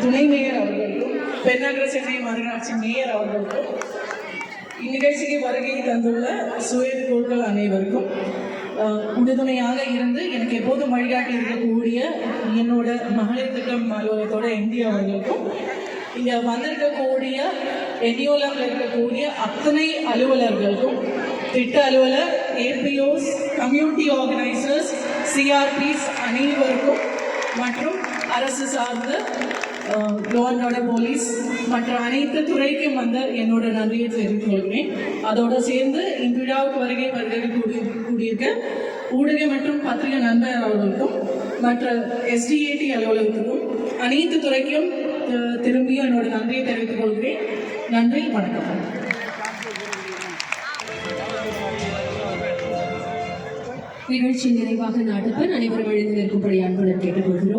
துணை மேயர் அவர்களுக்கும் பெண்ணகர சென்னை மாநகராட்சி மேயர் அவர்களுக்கும் இந்நிகழ்ச்சிக்கு வருகை தந்துள்ள சுயது குழுக்கள் அனைவருக்கும் உறுதுணையாக இருந்து எனக்கு எப்போதும் வழிகாட்டி இருக்கக்கூடிய என்னோட மகளிர் திட்டம் அலுவலகத்தோட எம்டி அவர்களுக்கும் இங்க வந்திருக்கக்கூடிய என்யூலம்ல இருக்கக்கூடிய அத்தனை அலுவலர்களுக்கும் திட்ட அலுவலர் ஏபிஓஸ் கம்யூனிட்டி ஆர்கனைசர்ஸ் சிஆர்பிஸ் அனைவருக்கும் மற்றும் அரசு சார்ந்து லோ அண்ட் ஆர்டர் போலீஸ் மற்ற அனைத்து துறைக்கும் வந்த என்னோட நன்றியை தெரிவித்துக் கொள்கிறேன். அதோட சேர்ந்து இந்த விழாவுக்கு வருகை வருகை கூடி கூடியிருக்க ஊடக மற்றும் பத்திரிகை நண்பர் அவர்களுக்கும் மற்ற எஸ்டிஏடி அலுவலகத்துக்கும் அனைத்து துறைக்கும் திரும்பியும் என்னோட நன்றியை தெரிவித்துக் கொள்கிறேன். நன்றி வணக்கம். நிகழ்ச்சி நிறைவாக நாட்டுப்பன் அனைவரும் எழுந்து நிற்கும்படி அன்புடன் கேட்டுக்கொள்கிறோம்.